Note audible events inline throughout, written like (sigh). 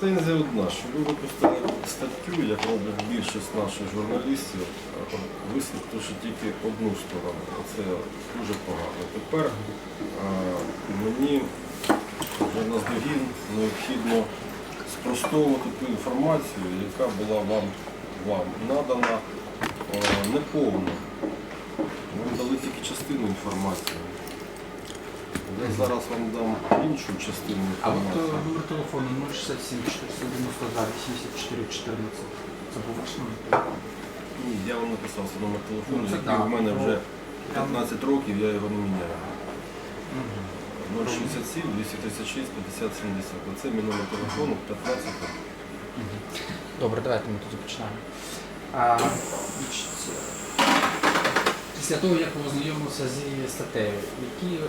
Претензія одна, що ви випустили статтю, як роблять більшість наших журналістів, висвітливши тільки одну сторону. Це дуже погано. Тепер е, мені вже наздогін необхідно спростовувати ту інформацію, яка була вам, вам надана неповно. Ви дали тільки частину інформації. Я зараз вам дам іншу частину А от е, інформації. номер телефону 067 492 84 14. Це був ваш номер телефону? Ні, я вам написав свій номер телефону, Ну, це який так. в мене вже 15 років, я його не міняю. 067 236 50 70. Оце мій номер телефону 15 років. Добре, давайте ми тоді починаємо. А, значить, після того, як ви ознайомилися зі статтею, які, е,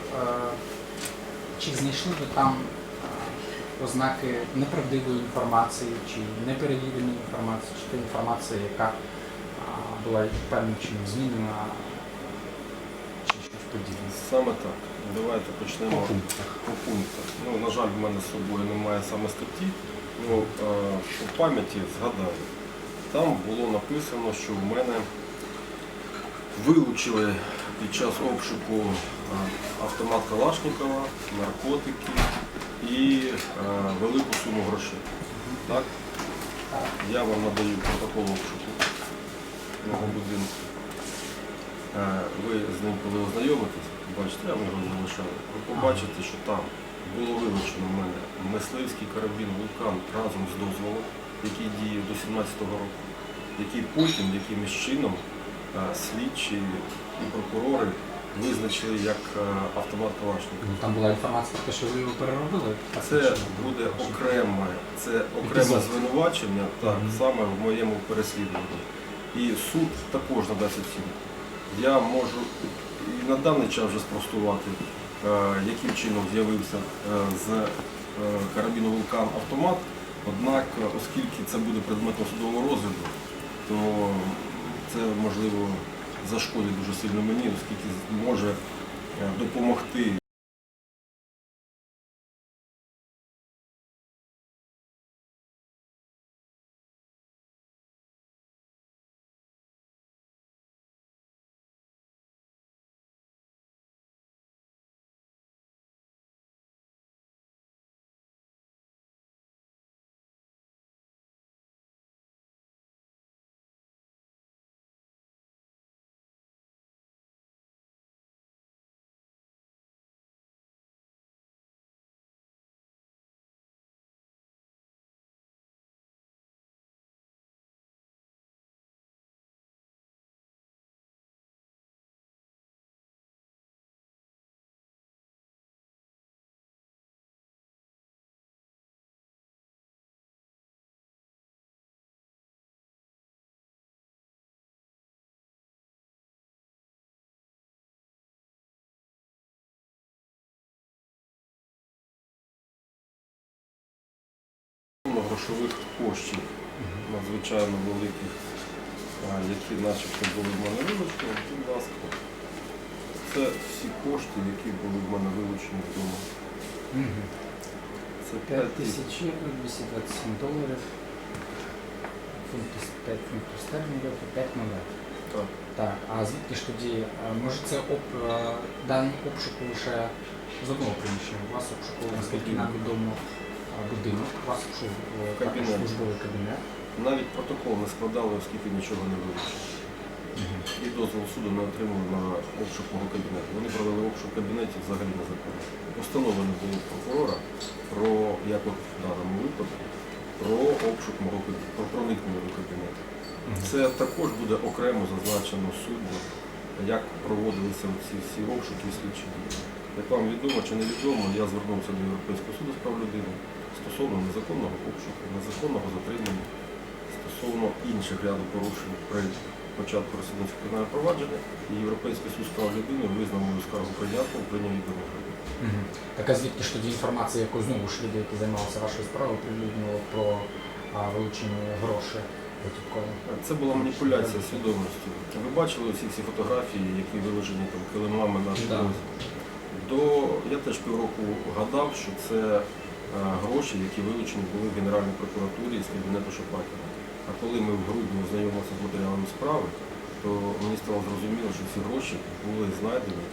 чи знайшли ви там е, ознаки неправдивої інформації, чи неперевіреної інформації, чи та інформація, яка була певним чином змінена, чи щось подібне? Саме так. Давайте почнемо По пунктах. по пунктах. Ну, на жаль, в мене з собою немає саме статті. Ну, е, по пам'яті згадаю. Там було написано, що в мене вилучили під час обшуку автомат Калашникова, наркотики і е, велику суму грошей. Так? Я вам надаю протокол обшуку мого будинку. Е, Ви з ним коли ознайомитесь, бачите, я вам його залишаю. Ви побачите, що там було вилучено в мене мисливський карабін вулкан разом з дозволом, який діє до 17-го року, який потім якимось чином е, слідчі і прокурори визначили як е, автомат Калашникова. Ну, Там була інформація про те, що ви його переробили. Це буде окреме, це окреме Епізод. звинувачення, так, Мгм. саме в моєму переслідуванні. І суд також надасть оцінку. Я можу і на даний час вже спростувати, е, яким чином з'явився е, з е, карабіну вулкан автомат. Однак, е, оскільки це буде предметом судового розгляду, то це можливо зашкодить дуже сильно мені, оскільки може е, допомогти грошових коштів надзвичайно великих, які начебто були в мене вилучені. Будь ласка, це всі кошти, які були в мене вилучені вдома. Це 5 5 тисяч. євро, 227 доларів, фунтів, 5 фунтів стерлінгів і 5 монет. Так. Так, а звідки ж тоді, може це об, дані обшуку лише з одного приміщення? У вас обшукували, наскільки нам відомо, будинок, вас обшукували також службовий кабінет. Навіть протокол не складали, оскільки нічого не вилучили. І дозвол суду не отримали на обшук мого кабінету. Вони провели обшук кабінетів взагалі незаконно. Постанови не було прокурора про, як от в даному випадку, про обшук мого кабінету, про проникнення до кабінету. Це також буде окремо зазначено суддю, як проводилися ці всі обшуки і слідчі дії. Як вам відомо чи не відомо, я звернувся до Європейського суду з прав людини стосовно незаконного обшуку, незаконного затримання, стосовно інших ряду порушень при початку розслідування кримінального провадження, і Європейський суд з прав людини визнав мою скаргу прийнятною, прийняв її до розгляду. Мгм. Так а звідки ж тоді інформація, яку знову ж люди, які займалися вашою справою, прилюднили про а, вилучені готівкові? Це була маніпуляція свідомістю. Ви бачили усі ці фотографії, які виложені там килимами на Да. До я теж півроку гадав, що це гроші, які вилучені були в Генеральній прокуратурі з кабінету Шопакіна. А коли ми в грудні ознайомилися з матеріалами справи, то мені стало зрозуміло, що ці гроші були знайдені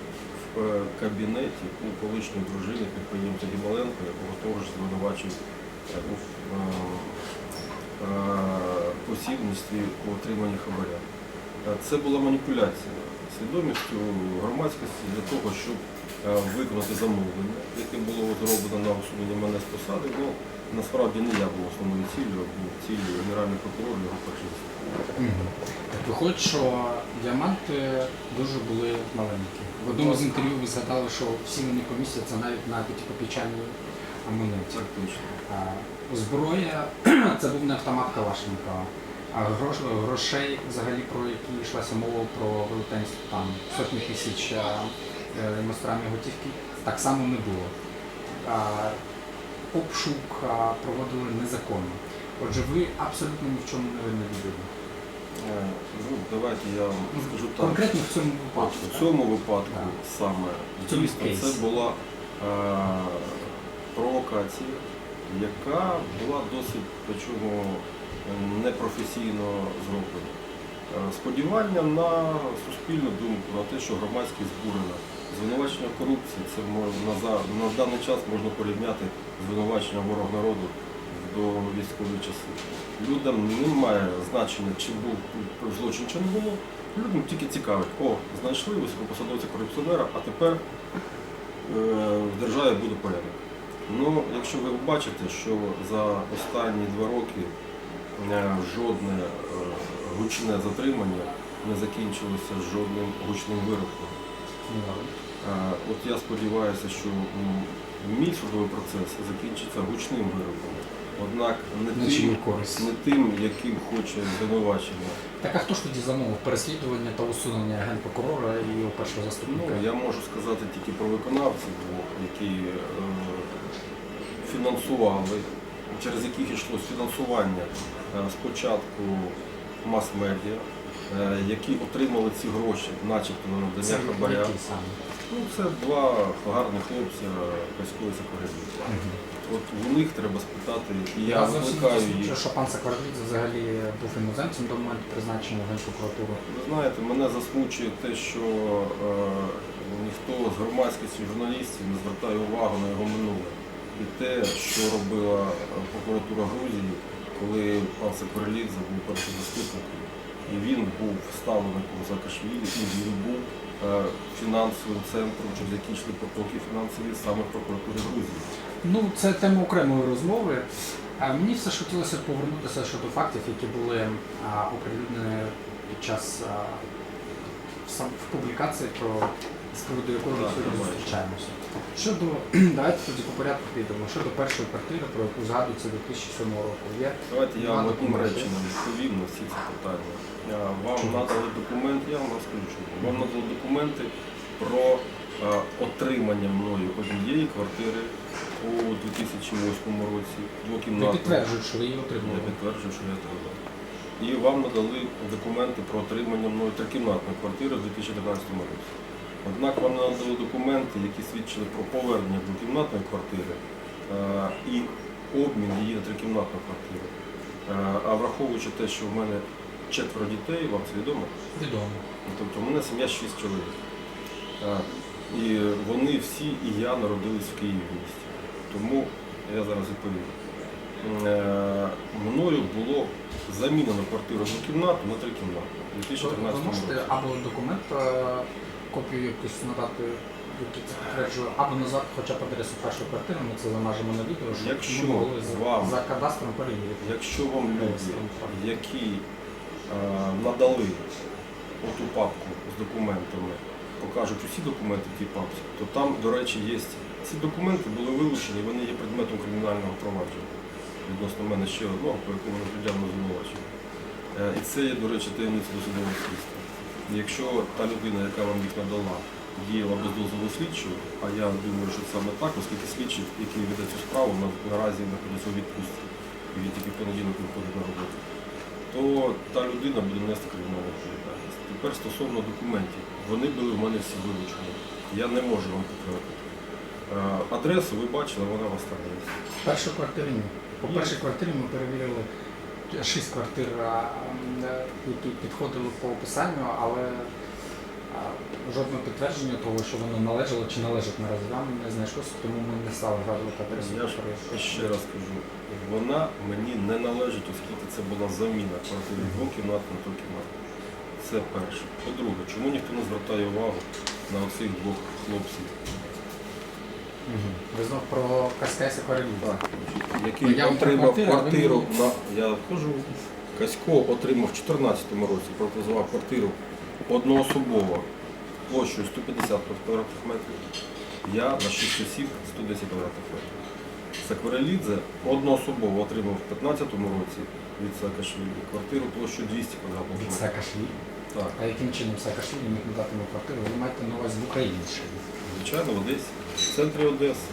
в е, кабінеті у колишньої дружини підприємця Гібаленко, якого звинувачують е, у е, е, посібництві у отриманні хабаря. Е, Це була маніпуляція свідомістю громадськості для того, щоб е, виконати замовлення, яке було зроблено на усунення мене з посади. Ну, насправді не я був основною ціллю, а був ціллю генеральний прокурор його заступник. Виходить, що діаманти дуже були маленькі. В одному з інтерв'ю ви згадали, що всі вони комісії це навіть на п'ятикопійчаній амуніції. Це Зброя це був не автомат Калашникова. А грош, грошей, взагалі, про які йшлася мова про велетенство там сотні тисяч е, іностранної готівки, так само не було. Обшук проводили незаконно. Отже, ви абсолютно ні в чому не винні людина. Е, Ну, давайте я вам скажу так. Конкретно в цьому випадку. в цьому випадку Так. саме дійсно це була е, провокація, яка була досить причому е, непрофесійно зроблена. Е, Сподівання на суспільну думку, на те, що громадськість збурена. Звинувачення корупції це на, на даний час можна порівняти з звинуваченням ворог народу до військові часи. Людям немає значення, чи був злочин, чи не було. Людям тільки цікавить, о, знайшли високопосадовця корупціонера, а тепер е, в державі буде порядок. Ну, якщо ви бачите, що за останні два роки е, жодне е, гучне затримання не закінчилося жодним гучним вироком. Ну, От я сподіваюся, що мій судовий процес закінчиться гучним вироком. Однак не На чию тим, користь? не тим, яким хоче звинувачення. Так а хто ж тоді замовив переслідування та усунення генпрокурора і його першого Ну, заступника? я можу сказати тільки про виконавців, які е, фінансували, через яких йшло фінансування е, спочатку мас-медіа, які отримали ці гроші, начебто на надання хабаря. Ну, це два гарних хлопця, Касько і От у них треба спитати, і я викликаю їх. що пан Сакварвідзе взагалі був іноземцем до моменту призначення в Генпрокуратуру. Ви знаєте, мене засмучує те, що е, ніхто з громадськості журналістів не звертає увагу на його минуле. І те, що робила е, прокуратура Грузії, коли пан Сакварелідзе був першим заступником, і він був вставлений по Саакашвілі, і він був е, фінансовим центром, через який йшли потоки фінансові саме в прокуратурі Грузії. Ну, це тема окремої розмови. А мені все ж хотілося повернутися щодо фактів, які були а, оприлюднені під час а, в публікації, про з приводу якої ми сьогодні зустрічаємося. Щодо (clears throat) давайте тоді по порядку підемо. Щодо першої квартири, про яку згадується 2007 року. Є Давайте я вам одним реченням відповім на всі ці питання. А, Вам надали документи, я вам розкажу, чому. Вам надали документи про е, отримання мною однієї квартири у 2008 році, ви двокімнатної. підтверджують, що ви її Я отримали. підтверджую, що я отримав. І вам надали документи про отримання мною трикімнатної квартири в 2013 році. Однак вам надали документи, які свідчили про повернення двокімнатної квартири е, і обмін її на трикімнатну квартиру. Е, А враховуючи те, що в мене четверо дітей, вам це відомо? Відомо. Тобто у мене сім'я шість чоловік. І вони всі і я народились в Києві місті. Тому я зараз відповім. Е, Мною було замінено квартиру з кімнату на три кімнати у Ви, 2013 можете або документ, е, копію якусь надати, який це підтверджує, або назвати хоча б адресу першої квартири, ми це замажемо на відео, щоб Якщо ми могли за, вам- за кадастром перевірити. Якщо вам люди, які надали оту папку з документами, покажуть усі документи в тій папці, то там, до речі, є ці документи були вилучені, вони є предметом кримінального провадження відносно мене ще одного, по якому пред'явлено звинувачення. Е, І це є, до речі, таємниця досудового слідства. Якщо та людина, яка вам їх надала, діяла без дозволу слідчого, а я думаю, що саме так, оскільки слідчий, який веде цю справу, наразі знаходиться у відпустці, і він тільки в понеділок виходить на роботу, то та людина буде нести кримінальну відповідальність. Тепер стосовно документів, вони були в мене всі вилучені. Я не можу вам підтвердити. Е, Адресу ви бачили, вона в є. Першу квартиру ні. По першій квартирі ми перевірили шість квартир, е, які підходили по описанню, але жодного підтвердження того, що воно належало чи належить наразі вам не знайшлося, тому ми не стали згадувати адресу. Я ж ще раз кажу, вона мені не належить, оскільки це була заміна квартири двокімнат на трикімнатну. Це перше. По-друге, чому ніхто не звертає увагу на оцих двох хлопців, Мгм. Ви знов про Каскайся Королів. який Я вам про отримав квартиру, а ви квартиру на. Я кажу, Касько отримав в 2014 році, приватизував квартиру одноособово площею 150 квадратних метрів. Я на 6 осіб 110 квадратних метрів. Сакварелідзе одноособово отримав в 2015 році від Саакашвілі квартиру площею 200 квадратних Від метрів. Саакашвілі. Так, А яким чином Саакашвілі міг надати йому квартиру? Ви маєте на увазі в Україні ще? звичайно, в Одесі, в центрі Одеси.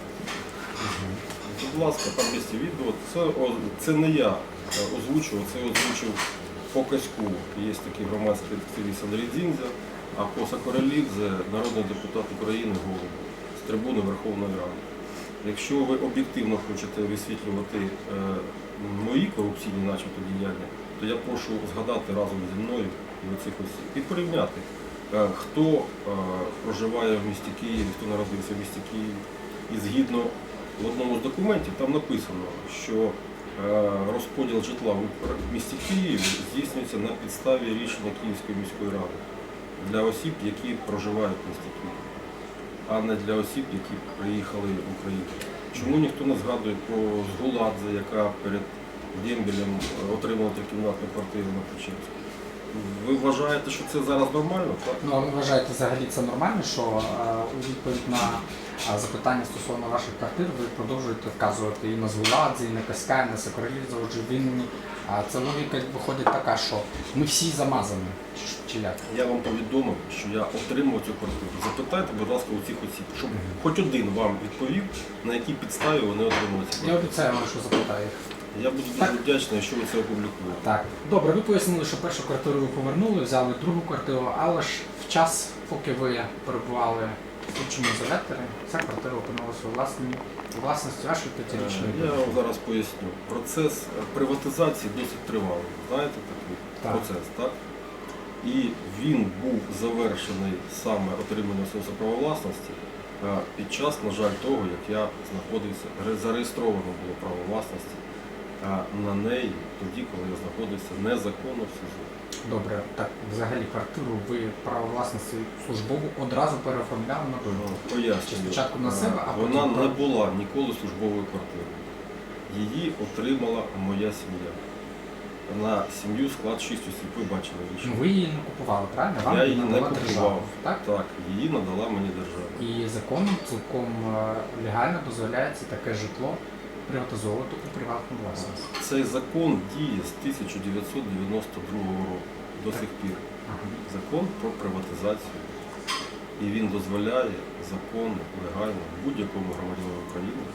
Будь ласка, там є відео. Це, о- це не я е, озвучував, це озвучив по Каську. Є такий громадський активіст Андрій Дзіндзя, а по Сакорелідзе народний депутат України Голуб з трибуни Верховної Ради. Якщо ви об'єктивно хочете висвітлювати е, мої корупційні начебто діяння, то я прошу згадати разом зі мною і оцих осіб і порівняти, е, хто е, проживає в місті Києві, хто народився в місті Києві. І згідно в одному з документів там написано, що розподіл житла в місті Києві здійснюється на підставі рішення Київської міської ради для осіб, які проживають в місті Києві, а не для осіб, які приїхали в Україну. Чому ніхто не згадує про Згуладзе, яка перед Дембелем е, отримала трикімнатну квартиру на Печерську? Ви вважаєте, що це зараз нормально? Так? Ну, ви вважаєте взагалі це нормально, що е, у відповідь на е, запитання стосовно ваших квартир ви продовжуєте вказувати і на Звуладзе, і на Каська, і на Сокорелідзе, отже, винні. А це логіка виходить така, що ми всі замазані. Чи- як? Я вам повідомив, що я отримав цю квартиру. Запитайте, будь ласка, у цих осіб, щоб хоч один вам відповів, на якій підставі вони отримали ці Я обіцяю вам, що запитаю їх. Я буду дуже вдячний, якщо ви це опублікуєте. Так, добре, ви пояснили, що першу квартиру ви повернули, взяли другу квартиру, але ж в час, поки ви перебували в слідчому ізоляторі, ця квартира опинилася у власній у власності вашої Е, п'ятирічної Я вам зараз поясню. Процес е, приватизації досить тривалий. Знаєте такий Так. процес, так? І він був завершений саме отриманням свого права власності е, під час, на жаль, того, як я знаходився, зареєстровано було право власності на неї тоді, коли я знаходився незаконно в СІЗО. Добре, так взагалі квартиру ви право власності службову одразу переоформляли на. Чи спочатку на себе, а Вона потім не була ніколи службовою квартирою. Її отримала моя сім'я. На сім'ю склад 6 осіб. Ви бачили Ну, ви її не купували, правильно? Вам Я її не надала держава. Так? Так, її надала мені держава. І законом цілком е, легально дозволяється таке житло приватизовувати у приватну власність. Цей закон діє з 1992 року до сих пір. Закон про приватизацію. І він дозволяє законно, легально будь-якому громадянину України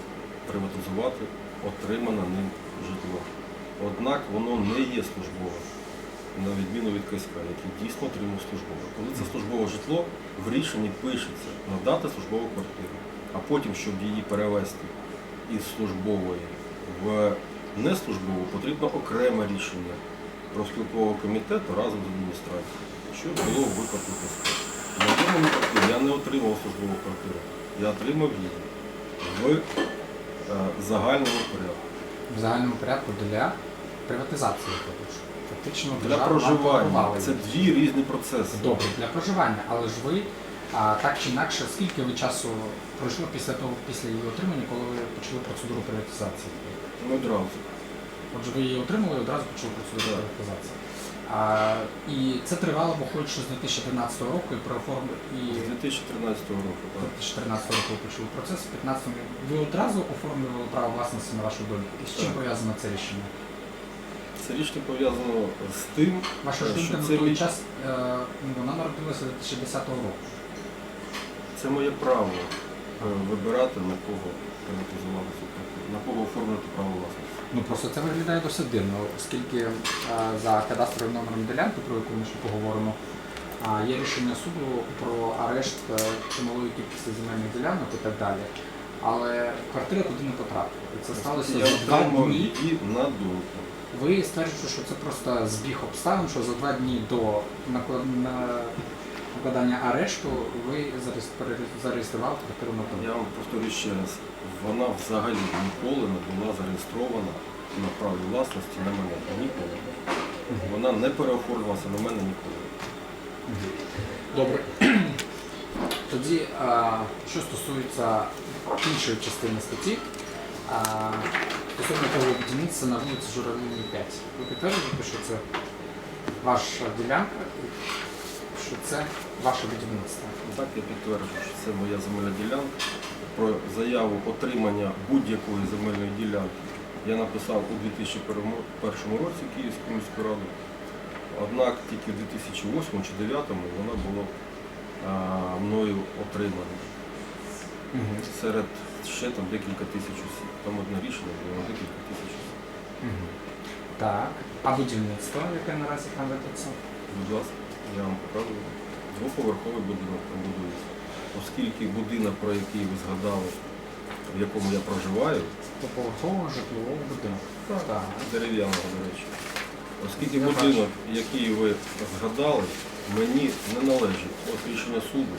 приватизувати отримане ним житло. Однак воно не є службовим, на відміну від КСК, який дійсно отримав службове. Коли це службове житло, в рішенні пишеться надати службову квартиру, а потім, щоб її перевести із службової в неслужбову, потрібно окреме рішення профспілкового комітету разом з адміністрацією, що було в випадку КСК. На моєму випадку я не отримав службову квартиру, я отримав її в е, загальному порядку. В загальному порядку для приватизації. тобто. Фактично Для держава проживання. Це її. дві різні процеси. Добре, для проживання, але ж ви а, так чи інакше, скільки ви часу пройшло після того, після її отримання, коли ви почали процедуру приватизації? Ну, одразу. Отже, ви її отримали і одразу почали процедуру приватизації. А, і це тривало, виходить, що з 2013 року і про оформ- і З 2013 року. Так. 2014 року ви почали процес, в 15 ви одразу оформлювали право власності на вашу доньку. І з чим Так. пов'язано це рішення? Це рішення пов'язано з тим, Ваша жінка що на це, той мій- час е, ну, вона народилася 2010 року. Це моє право е, вибирати на кого приватизувати цю квартиру, на кого оформити право власності. Ну просто це виглядає досить дивно, оскільки е, за кадастровим номером ділянки, про яку ми ще поговоримо, а, є рішення суду про арешт е, чималої кількості земельних ділянок і так далі. але квартира туди не потрапила. І це сталося Я за два отримав дні. її на думку. Ви стверджуєте, що це просто збіг обставин, що за два дні до наклад- на- накладання арешту ви зареєстрували квартиру на Я вам повторю ще раз, вона взагалі ніколи не була зареєстрована на праві власності на мене. Ніколи. Вона не переоформилася на мене ніколи. Добре. (clears throat) Тоді, а, що стосується іншої частини статті, а, стосовно того будівництва на вулиці Журавлівні 5. Ви підтверджуєте, що це ваша ділянка, що це ваше будівництво? Так я підтверджую, що це моя земельна ділянка. Про заяву отримання будь-якої земельної ділянки я написав у 2001 році Київську міську раду. Однак тільки в 2008 чи 2009 вона була а, мною отримана. Серед ще там декілька тисяч осіб. Там одне рішення було декілька тисяч осіб. Так. А будівництво, яке наразі там ведеться? Будь ласка, я вам показую. Двоповерховий будинок там будується. Оскільки будинок, про який ви згадали, в якому я проживаю, До поверхового житлового будинку. Так. дерев'яного, до речі. Оскільки Я будинок, який ви згадали, мені не належить. Ось рішення суду,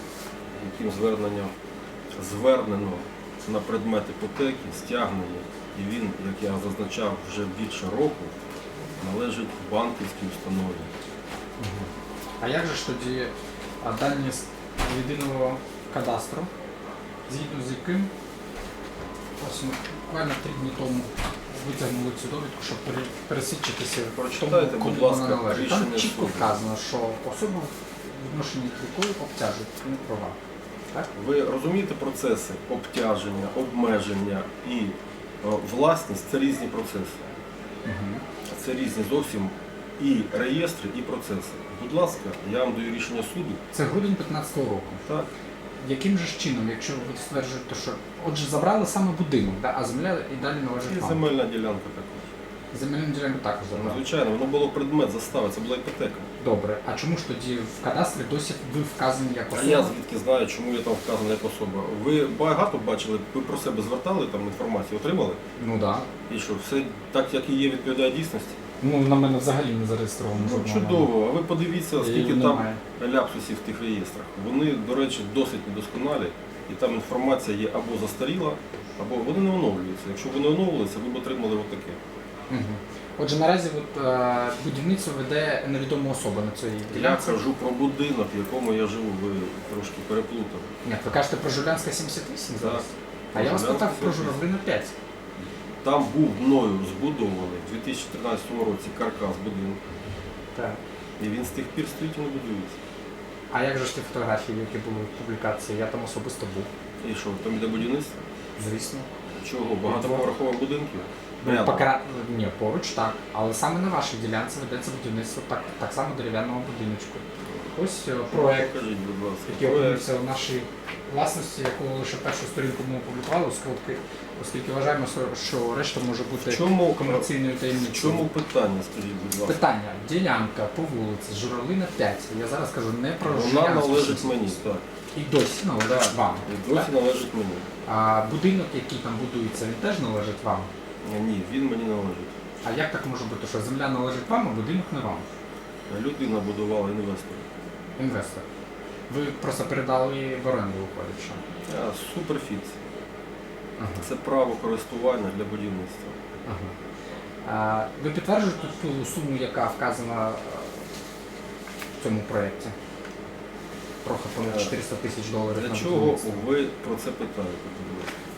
яким звернення звернено на предмет іпотеки, стягнення, і він, як я зазначав, вже більше року, належить банківській установі. А як же ж тоді дані з єдиного кадастру, згідно з яким ось буквально три дні тому витягнули цю довідку, щоб пере- пересвідчитися, Прочитайте, тому, будь кому ласка, вона належить. Там чітко суду. вказано, що особа в відношенні якої обтяжують права. Так? Ви розумієте процеси обтяження, обмеження і е, власність це різні процеси. Це різні зовсім і реєстри, і процеси. Будь ласка, я вам даю рішення суду. Це грудень 15 року. Так, Яким же ж чином, якщо ви стверджуєте, що отже забрали саме будинок, да, а земля і далі і належить вам? земельна ділянка також. Земельну ділянку також забрали. Звичайно, воно було предмет застави, це була іпотека. Добре, а чому ж тоді в кадастрі досі ви вказані як А особа? я звідки знаю, чому я там вказаний як особа. Ви багато бачили, ви про себе звертали там інформацію, отримали? Ну так. І що, все так, як і є, відповідає дійсності? Ну на мене взагалі не зареєстровано. Ну, чудово, а ви подивіться, скільки там немає. ляпсусів в тих реєстрах. Вони, до речі, досить недосконалі, і там інформація є або застаріла, або вони не оновлюються. Якщо вони оновлюються, ви б отримали отаке. Угу. Отже, наразі от, е, будівництво веде невідома особа на цій Я ділянці. кажу про будинок, в якому я живу, ви трошки переплутали. Ні, ви кажете про Жулянська 78 зараз? Так. А я вас Жулянська питав про 78. Журавлина 5. Там був мною збудований у 2013 році каркас будинку, Так. і він з тих пір стоїть і не будується. А як же ж ті фотографії, які були в публікації? Я там особисто був, І що, там іде будівництво? звісно. Чого? Багатоповерхових будинків? Ну, Рядом. Ні, поруч так. Але саме на вашій ділянці ведеться будівництво так, так само дерев'яного будиночку. Ось е, проект, Покажіть, будь ласка. який Проект. опинився в нашій власності, якого лише першу сторінку ми опублікували у сходки, оскільки вважаємо, що- решта може бути чому, комерційною таємницею. чому питання, скажіть, будь ласка? Питання. Ділянка по вулиці Журавлина 5. Я зараз кажу не про Вона Жулянську належить 78. мені, так. І досі належить вам. І досі Так. належить мені. А будинок, який там будується, він теж належить вам. Ні, він мені належить. А як так може бути, що земля належить вам, а будинок не вам? Людина будувала інвестор. Інвестор. Ви просто передали в оренду, виходить, що. А. Ага. Це право користування для будівництва. Ага. А, ви підтверджуєте ту суму, яка вказана е, в цьому проєкті? Трохи понад Е, 400 тисяч доларів Для чого ви про це питаєте?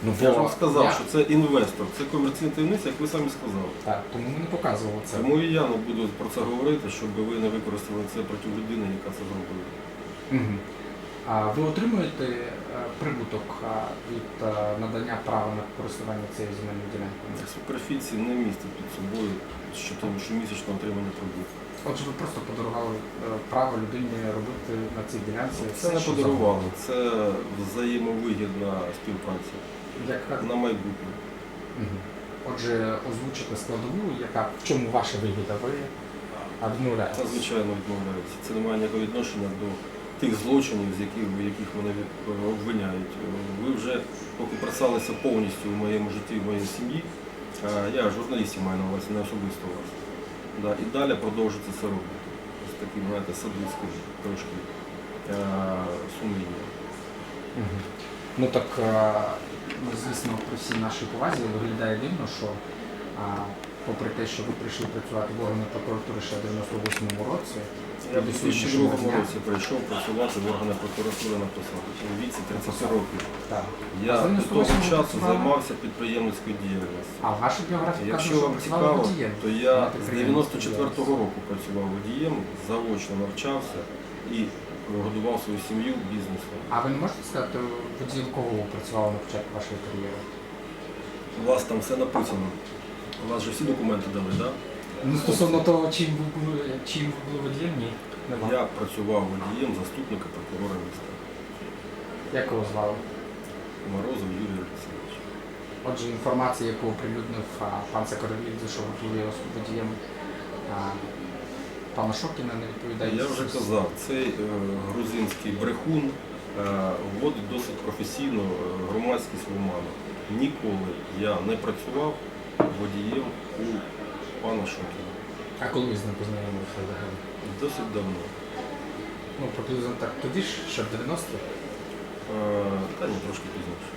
Ну, Я ж вам сказав, я- що це інвестор, це комерційна таємниця, як ви самі сказали. Так, тому ми не показували це. Тому і я не буду про це говорити, щоб ви не використали це проти людини, яка це зробила. Мгм. А ви отримуєте е, прибуток від е, надання права на користування цією земельною ділянкою? Суперфіції не містить під собою щомісячне отримання прибутку. Отже, ви просто подарували е, право людині робити на цій ділянці. Це не подарували, це взаємовигідна співпраця завгодно. Як на майбутнє. Отже, озвучити складову, яка в чому ваша вигіда, ви а, звичайно відмовляється. Це не має ніякого відношення до тих злочинів, з яких, в яких мене обвиняють. Ви вже поки працювалися повністю в моєму житті, в моїй сім'ї. Е, Я журналістів маю на увазі, не особисто вас. Да, і далі продовжуйте це робити. З таким, знаєте, садистським трошки е, сумлінням. Ну так, е, звісно, при всій нашій повазі виглядає дивно, що попри те, що ви прийшли працювати в органи прокуратури ще в 98-му році, Я в 2002 році прийшов працювати в органи прокуратури на посаду. У віці 30 років. Так. Я до того часу займався підприємницькою діяльністю. А в вашій біографії Якщо вам цікаво, то я з 94-го року працював водієм, заочно навчався і годував свою сім'ю бізнесом. А ви не можете сказати, водієм кого ви працювали на початку вашої кар'єри? У вас там все написано. У вас же всі документи дали, так? Да? Ну, стосовно того, чим ви були, чим ви були водієм, ні. Нема. Я працював водієм заступника прокурора міста Як його звали? Морозов Юрій Олексійович. Отже, інформація, яку оприлюднив а, пан Сакоровідзе, що ви були водієм а, пана Шокіна, не відповідає. Я вже казав, цей е, грузинський брехун е, вводить досить професійно е, громадськість в оману. Ніколи я не працював водієм у пана Шокіна. А коли ви з ним познайомилися взагалі? Досить давно. Ну, приблизно так тоді ж, ще в 90-х. Е, Та ні, трошки пізніше.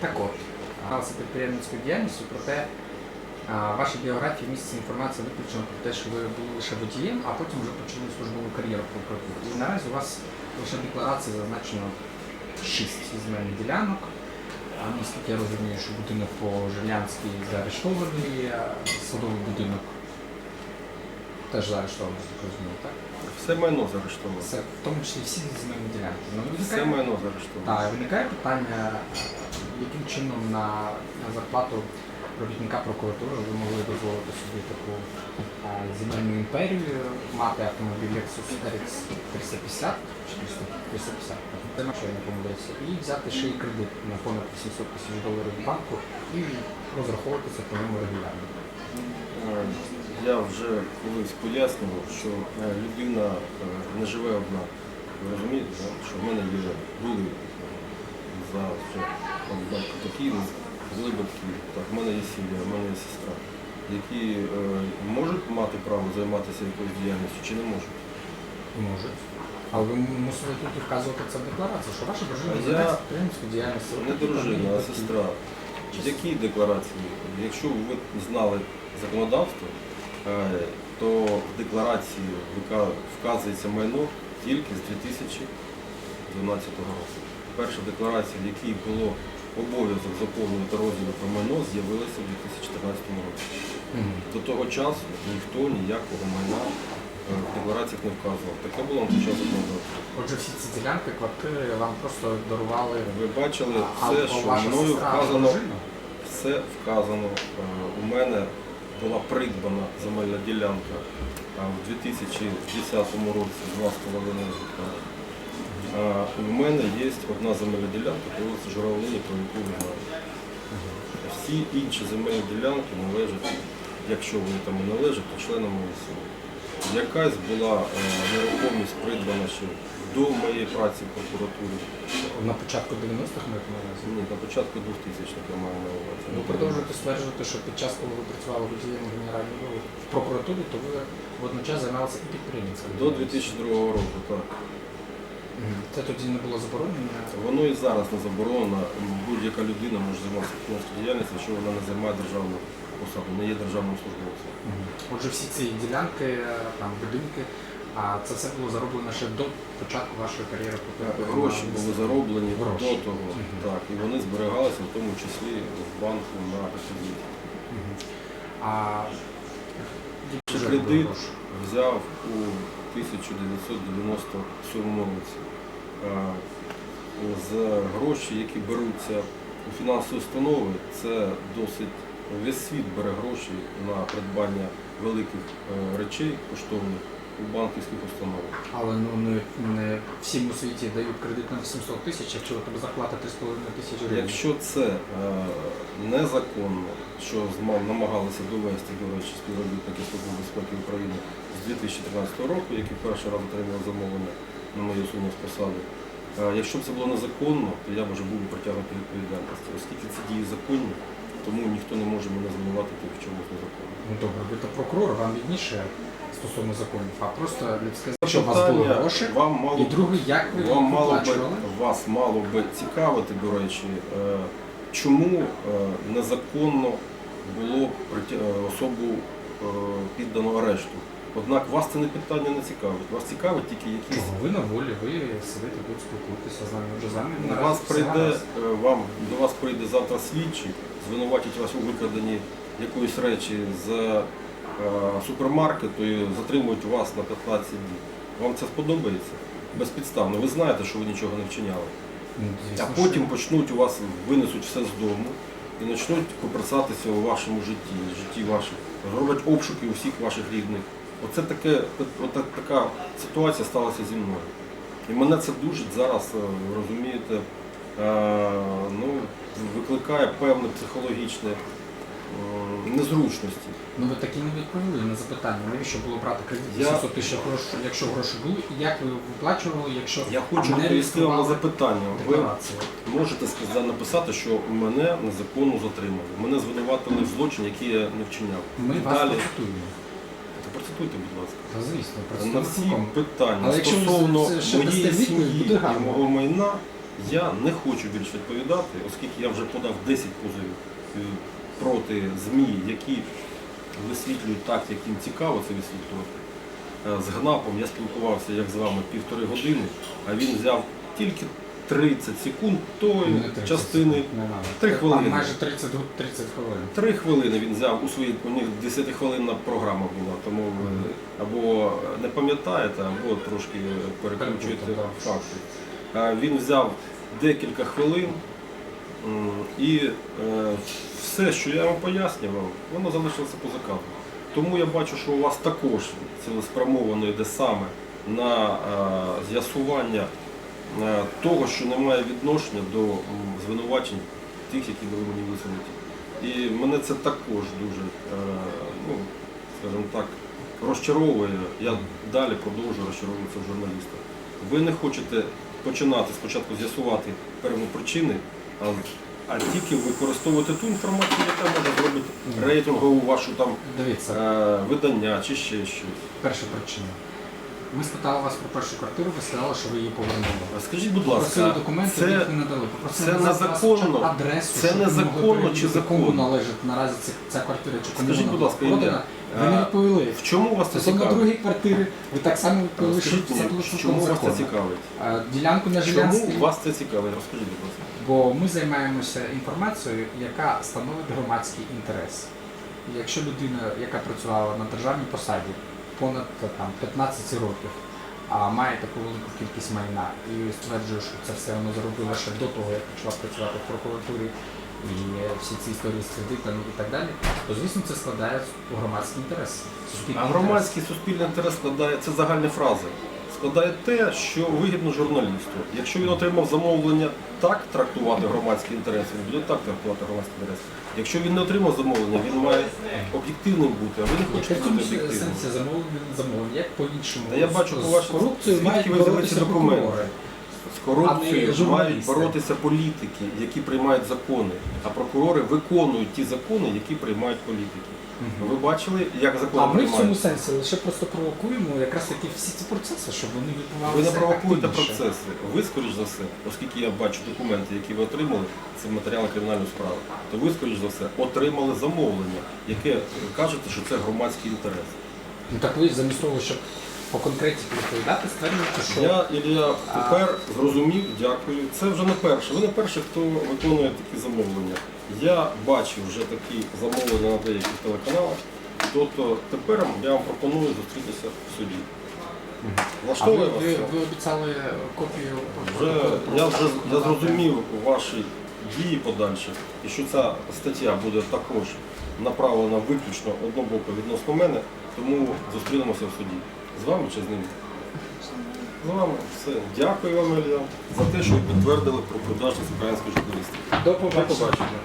Так от, займалися підприємницькою діяльністю, проте а, в вашій біографії міститься інформація виключно про те, що ви були лише водієм, а потім вже почали службову кар'єру в прокуратурі. І наразі у вас лише в декларації зазначено 6 земельних ділянок. Наскільки я розумію, що будинок по Жилянській заарештований, а садовий будинок теж заарештований, так розумію, так? Все майно заарештовано. Все, в тому числі всі земельні ділянки. Ну, Все виникає- майно заарештовано. так, виникає питання, яким чином на, на зарплату робітника прокуратури ви могли дозволити собі таку е, земельну імперію, мати автомобіль Lexus RX 350 чи 350, це що я не помиляюся, і взяти ще й кредит на понад 800 тисяч доларів в банку і розраховуватися по ньому регулярно. Е, Я вже колись пояснював, що е, людина не живе одна. Ви розумієте, що в мене є були за батько покійний, були батьки, так, в мене є сім'я, в мене є сестра, які е, можуть мати право займатися якоюсь діяльністю чи не можуть. Можуть. Але ви мусили тут вказувати це в декларації, що ваша дружина А я- займається підприємницькою діяльністю. Не дружина, а сестра. В якій декларації? Якщо ви знали законодавство, е, то в декларації вика- вказується майно тільки з 2012 року. Перша декларація, в якій було обов'язок заповнювати розділи про майно, з'явилася в 2014 році. До того часу ніхто ніякого майна е, в деклараціях не вказував. Таке було на той час законодавство. Отже, всі ці ділянки, квартири вам просто дарували Ви бачили а, все, або що ваша мною сестра, вказано. дружина? Все вказано. Е, У мене була придбана земельна ділянка е, в 2010 році 2,5 гектара. Е, У мене є одна земельна ділянка по вулиці Журавлині, про яку ви знаєте. Всі інші земельні ділянки належать, якщо вони там і належать, то членам сім'ї. Якась була е, нерухомість придбана ще до моєї праці в прокуратурі. На початку 90-х ми увазі. Ні, на початку 2000-х я маю на увазі. Ви продовжуєте стверджувати, що під час, коли ви працювали водієм генерального в прокуратурі, то ви водночас займалися і підприємницькою. До 2002 року, так. Це тоді не було заборонено. Воно і зараз не заборонено. Будь-яка людина може займатися підприємницькою діяльністю, якщо вона не займає державну посаду, не є державним службовцем. Отже, всі ці ділянки, там будинки, а це все було зароблено ще до початку вашої кар'єри. Гроші були зароблені Гроші. до того, так, і вони зберігалися в тому числі в банку на. Мгм. А Кредит взяв у 1997 році. З гроші, які беруться у фінансові установи, це досить весь світ бере гроші на придбання великих е, речей коштовних у банківських установах. Але ну не, не всім у світі дають кредит на 800 тисяч, якщо у тебе зарплата 3,5 тисячі гривень. Якщо це е, незаконно, що намагалися довести, до речі, співробітники Служби безпеки України з 2013 року, які перший раз отримали замовлення, на моє усунення з посади. Е, Якщо б це було незаконно, то я б вже був би притягнутий відповідальності. Оскільки це дії законні, тому ніхто не може мене звинуватити в чомусь незаконному. Ну добре, ви то прокурор, вам відніше стосовно законів, а просто людське що у вас були гроші. вам мало І б- друге, як ви Вам мало виплачували? вас мало би цікавити, до речі, е, чому е, незаконно було притя- е, особу е, піддано арешту. Однак вас це не питання не цікавить. Вас цікавить тільки якісь. Чого? Ви на волі, ви сидите тут, спілкуєтеся з нами вже з вами. У наразі вас все прийде, гаразд. е, вам, до вас прийде завтра слідчий, звинуватить вас у викраденні якоїсь речі з е, супермаркету і затримують вас на 15 днів. Вам це сподобається? Безпідставно. Ви знаєте, що ви нічого не вчиняли. Ну, А потім почнуть у вас винесуть все з дому і почнуть копирсатися у вашому житті, житті ваших, зроблять обшуки у всіх ваших рідних. Оце таке, ота, така ситуація сталася зі мною. І мене це дуже зараз, е, розумієте, е, ну, викликає певне психологічне е, незручності. Ну ви так і не відповіли на запитання, навіщо було брати кредит Я- 700 тисяч грошей, якщо гроші були, і як ви виплачували, якщо Я хочу не відповісти вам на реєстрували запитання. Ви декларацію? можете сказати, написати, що мене незаконно затримали. Мене звинуватили в злочині, який я не вчиняв. Ми вас далі. процитуємо. Та процитуйте, будь ласка. Та звісно, На всі представником. питання Але якщо ви стосовно це ще моєї дасте відповідь, сім'ї буде і мого майна, я не хочу більше відповідати, оскільки я вже подав 10 позовів е, проти ЗМІ, які висвітлюють так, як їм цікаво це висвітлювати. Е, З ГНАПом я спілкувався, як з вами, півтори години, а він взяв тільки 30 секунд тої 30 частини. Три хвилини. майже 30, 30 хвилин. Три хвилини він взяв у свої, у них 10-хвилинна програма була, тому ви або не пам'ятаєте, або трошки перекручуєте факти. Він взяв декілька хвилин і е, все, що я вам пояснював, воно залишилося поза кадром. Тому я бачу, що у вас також цілеспрямовано йде саме на е, з'ясування е, того, що не має відношення до звинувачень тих, які були мені висунуті. І мене це також дуже, е, ну, скажімо так, розчаровує. Я далі продовжую розчаровуватися в журналістах. Ви не хочете починати спочатку з'ясувати первопричини, а, тільки використовувати ту інформацію, яка може зробити рейтингову вашу там Дивіться, е, видання чи ще щось. перша причина. Ми спитали вас про першу квартиру, ви сказали, що ви її повернули. А Скажіть, будь Попросили ласка, документи, це, їх не надали. Попросили це назвати незаконно? адресу, Це щоб ми могли незаконно перевірити, чи кому законно? належить наразі ця, ця квартира чи кому Скажіть, вона будь ласка, продана. Ви не відповіли. в чому вас це Стосовно цікавить? другої квартири, ви так само відповіли, що Скажіть це мені, було чому вас це цікавить? А, Ділянку на Чому Жилянській, вас це цікавить? Розкажіть, будь ласка. бо ми займаємося інформацією, яка становить громадський інтерес. І Якщо людина, яка працювала на державній посаді понад е, там, 15 років, а має таку велику кількість майна і стверджує, що це все воно зробило ще до того, як почала працювати в прокуратурі і всі ці історії з кредитами і так далі, то звісно це складає громадський інтерес. суспільний А інтерес. громадський суспільний інтерес складає це загальні фрази. Складає те, що вигідно журналісту. Якщо він отримав замовлення так трактувати громадський інтерес, він буде так трактувати громадський інтерес. Якщо він не отримав замовлення, він має об'єктивним бути, а ви не Яке хочете бути об'єктивним. замовлення замовлення? Як по-іншому? Я бачу по корупцією звідки мають ви взяли ці документи? З корупцією а мають боротися політики, які приймають закони, а прокурори виконують ті закони, які приймають політики. Ви бачили, як закони А ми в цьому сенсі лише просто провокуємо якраз таки всі ці процеси, щоб вони Ви не провокуєте активніше. процеси. Ви, скоріш за все, оскільки я бачу документи, які ви отримали, це матеріали кримінальної справи, то ви, скоріш за все, отримали замовлення, яке е, кажете, що це громадський інтерес. Ну так ви замість того, щоб по конкретиці відповідати, стверджуєте, що Я, Ілля, тепер зрозумів, дякую. Це вже не перше. Ви не перший, хто виконує такі замовлення. Я бачив вже такі замовлення на деяких телеканалах. Тобто тепер я вам пропоную зустрітися в суді. а ви, Влаштовує вас ви, це? ви обіцяли копію Вже я вже я зрозумів ваші дії подальші, і що ця стаття буде також направлена виключно однобоко відносно мене, тому зустрінемося в суді. З вами чи з ним? З вами все. Дякую вам, Ілля, за те, що ви підтвердили про продажність української журналістики. До побачення.